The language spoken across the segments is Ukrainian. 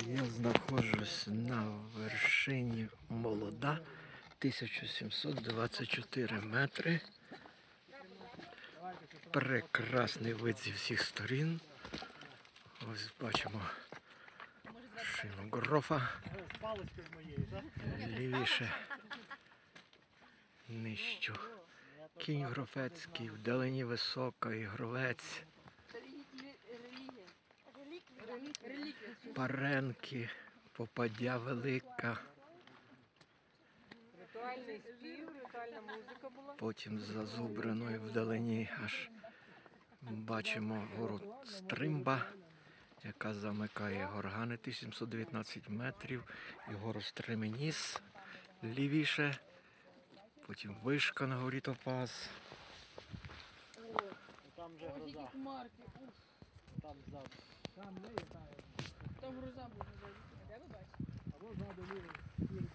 Я знаходжусь на вершині молода 1724 метри. Прекрасний вид зі всіх сторін. Ось бачимо шину грофа. Лівіше нижчу. Кінь грофецький, вдалині висока, і Паренки, попадя велика. Ритуальний спів, ритуальна музика була. Потім за зубраною вдалині аж бачимо гору Стримба, яка замикає горгани 1719 метрів, і гору Стременіс лівіше. Потім вишка на горі Топаз. Там же гроза, там ззаду. Там не знаю. там гроза буде. Де ви бачите? Або ззаду лівий, лівий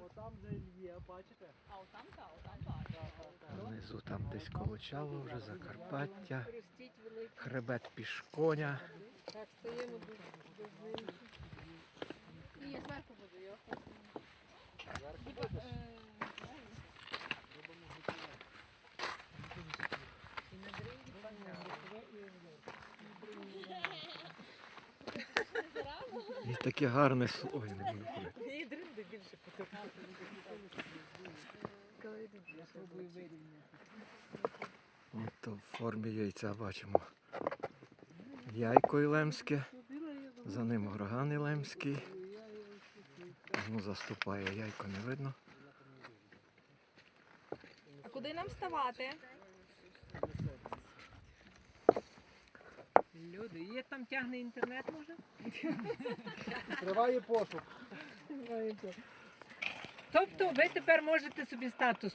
От там же є, бачите? А, отам та, отам та. Внизу там десь колочало вже Закарпаття, хребет пішконя. Так, стоїмо до, до знизу. Я зверху буду, я хочу. Типа, е, знаю. І на дрингі І таке гарне слово. Ні, дринди більше в формі яйця бачимо. Яйко Ілемське, за ним горган Ілемський. Ну, заступає яйко, не видно. А куди нам ставати? Люди, є там тягне інтернет, може? Триває пошук. Тобто ви тепер можете собі статус